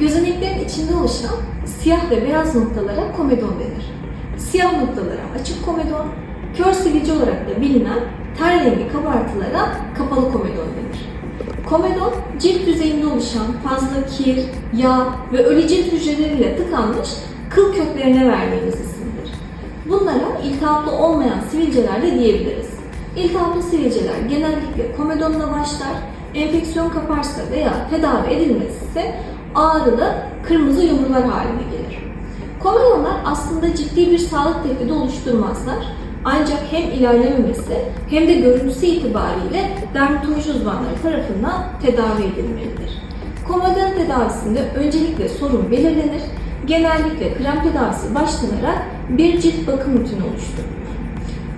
Gözeneklerin içinde oluşan siyah ve beyaz noktalara komedon denir. Siyah noktalara açık komedon, kör sivilce olarak da bilinen ter rengi kabartılara kapalı komedon denir. Komedon, cilt yüzeyinde oluşan fazla kir, yağ ve ölü cilt hücreleriyle tıkanmış kıl köklerine verdiğimiz isimdir. Bunlara iltihaplı olmayan sivilceler de diyebiliriz. İltihaplı sivilceler genellikle komedonla başlar, enfeksiyon kaparsa veya tedavi edilmezse ağrılı kırmızı yumrular haline gelir. Komedonlar aslında ciddi bir sağlık tehdidi oluşturmazlar. Ancak hem ilerlememesi hem de görüntüsü itibariyle dermatoloji uzmanları tarafından tedavi edilmelidir. Komedon tedavisinde öncelikle sorun belirlenir. Genellikle krem tedavisi başlanarak bir cilt bakım rutini oluşturulur.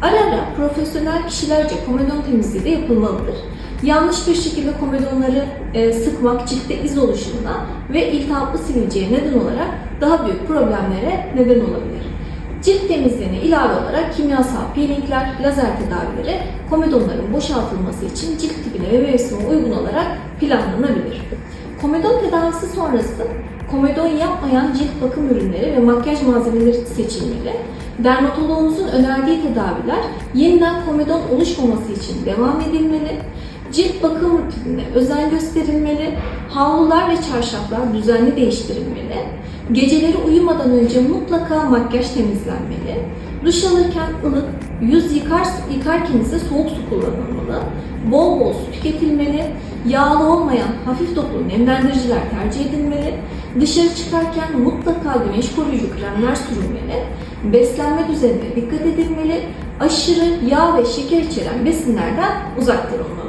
Ara ara profesyonel kişilerce komedon temizliği de yapılmalıdır. Yanlış bir şekilde komedonları e, sıkmak ciltte iz oluşumuna ve iltihaplı sivilceye neden olarak daha büyük problemlere neden olabilir. Cilt temizliğine ilave olarak kimyasal peelingler, lazer tedavileri komedonların boşaltılması için cilt tipine ve mevsime uygun olarak planlanabilir. Komedon tedavisi sonrası komedon yapmayan cilt bakım ürünleri ve makyaj malzemeleri seçilmeli. Dermatoloğunuzun önerdiği tedaviler yeniden komedon oluşmaması için devam edilmeli. Cilt bakım rutinine özen gösterilmeli. Havlular ve çarşaflar düzenli değiştirilmeli. Geceleri uyumadan önce mutlaka makyaj temizlenmeli. Duş alırken ılık, yüz yıkar, yıkarken ise soğuk su kullanılmalı. Bol bol su tüketilmeli. Yağlı olmayan hafif dokulu nemlendiriciler tercih edilmeli. Dışarı çıkarken mutlaka güneş koruyucu kremler sürülmeli. Beslenme düzenine dikkat edilmeli. Aşırı yağ ve şeker içeren besinlerden uzak durulmalı.